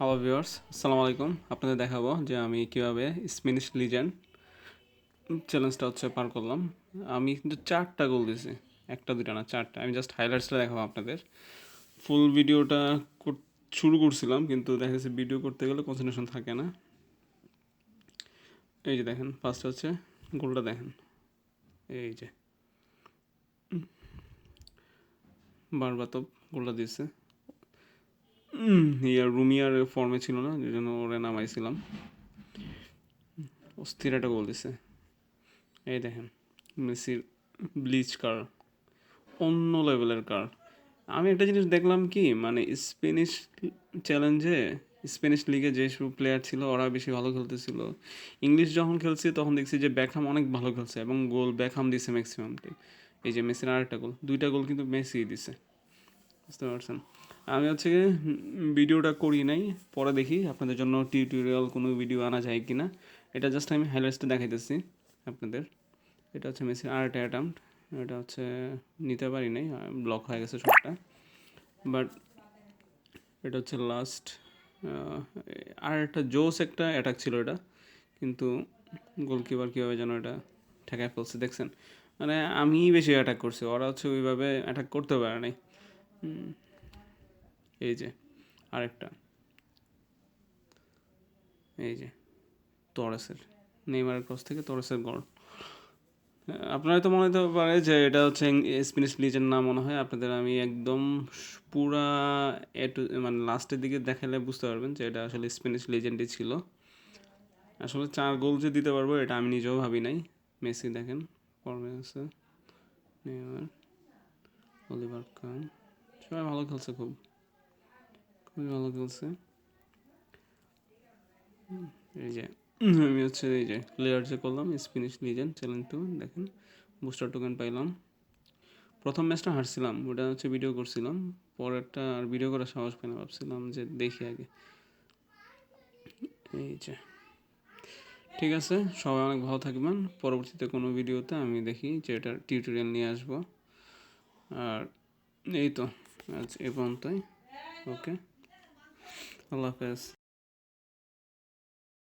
Hello viewers আসসালামু আলাইকুম আপনাদের দেখাবো যে আমি কীভাবে স্প্যানিশ লিজেন্ড চ্যালেঞ্জটা হচ্ছে পার করলাম আমি কিন্তু চারটা গোল দিয়েছি একটা দুটা না চারটা আমি জাস্ট হাইলাইটসটা দেখাবো আপনাদের ফুল ভিডিওটা শুরু করছিলাম কিন্তু দেখা যাচ্ছে ভিডিও করতে গেলে কনসেন্ট্রেশন থাকে না এই যে দেখেন ফার্স্ট হচ্ছে গোলটা দেখেন এই যে বারবাতব গোলটা দিয়েছে ইয়ার রুমিয়ার ফর্মে ছিল না যে জন্য ওরে নামাইছিলাম। অস্থির একটা গোল দিছে। এই দেখেন, মেসির ব্লিচ কার অন্য লেভেলের কার আমি একটা জিনিস দেখলাম কি মানে স্প্যানিশ চ্যালেঞ্জে স্প্যানিশ লিগে যেসব প্লেয়ার ছিল, ওরা বেশি ভালো খেলতেছিল। ইংলিশ যখন খেলছি, তখন দেখছি যে ব্যাকহাম অনেক ভালো খেলছে, এবং গোল ব্যাকহাম দিছে ম্যাক্সিমাম এই যে মেসির আরেকটা গোল দুইটা গোল কিন্তু মেসি দিছে। বুঝতে পারছেন। আমি হচ্ছে ভিডিওটা করি নাই, পরে দেখি আপনাদের জন্য টিউটোরিয়াল কোনো ভিডিও আনা যায় কি না এটা জাস্ট আমি হাইলাইটসটা দেখাইতেছি আপনাদের। এটা হচ্ছে মেসির আর একটা অ্যাটাম্পট এটা হচ্ছে নিতে পারি নাই ব্লক হয়ে গেছে সবটা। বাট এটা হচ্ছে লাস্ট আর একটা জোস একটা অ্যাটাক ছিল এটা, কিন্তু গোলকিপার কীভাবে যেন এটা ঠেকায় ফেলছে, দেখছেন? মানে আমি বেশি অ্যাটাক করছি, ওরা হচ্ছে ওইভাবে অ্যাটাক করতে পারে নাই। এই যে, আরেকটা। এই যে, তরেসের, নেইমারের ক্রস থেকে তরেসের গড়। আপনারা তো মনে হতে পারে যে এটা হচ্ছে স্পিনিশ লিজের নাম মনে হয়। আপনাদের আমি একদম পুরা এ টু মানে লাস্টের দিকে দেখালে বুঝতে পারবেন যে এটা আসলে স্প্যানিশ লিজেন্ডই ছিল। আসলে চার গোল যে দিতে পারব, এটা আমি নিজেও ভাবি নাই। মেসি দেখেন ফর্মে আছে নেইমার। সবাই ভালো খেলছে খুব। খুবই ভালো খেলছে। এই যে, আমি হচ্ছে এই যে ক্লিয়ার যে করলাম স্পিনিশ লিজেন্ড চ্যালেঞ্জ টু দেখেন বুস্টার টোকেন পাইলাম। প্রথম ম্যাচটা হারছিলাম, ওটা হচ্ছে ভিডিও করছিলাম, পরেরটা আর ভিডিও করার সাহস না ভাবছিলাম যে দেখি আগে। এই যে, ঠিক আছে, সবাই অনেক ভালো থাকবেন, পরবর্তীতে কোনো ভিডিওতে আমি দেখি যে এটা টিউটোরিয়াল নিয়ে আসব। আর এই তো আজ এ পর্যন্তই ওকে আল্লাহ হাফেজ